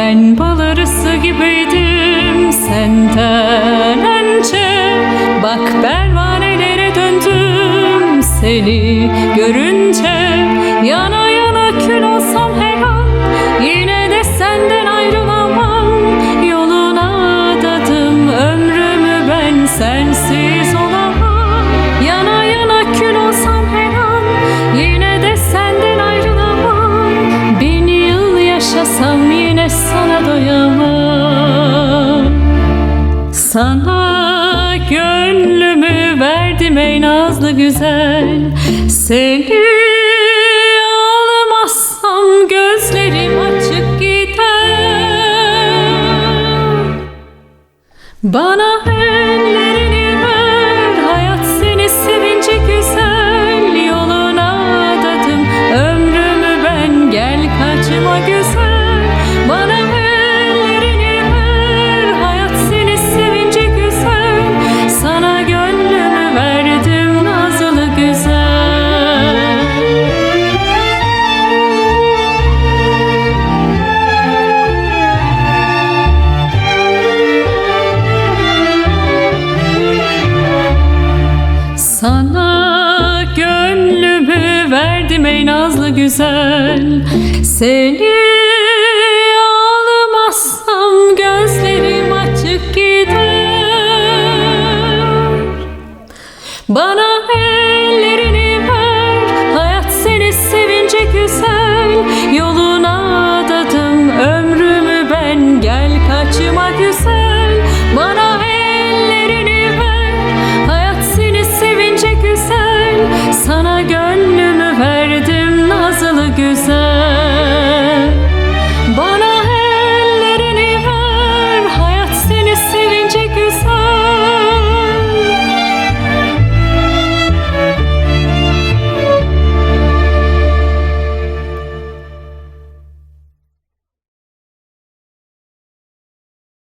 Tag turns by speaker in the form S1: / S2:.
S1: Ben bal arısı gibiydim senden önce. Bak pervanelere döndüm seni Sana gönlümü verdim ey nazlı güzel. Seni almazsam gözlerim açık gider. Bana Sana gönlümü verdim ey nazlı güzel. Seni almazsam gözlerim açık gider. Bana el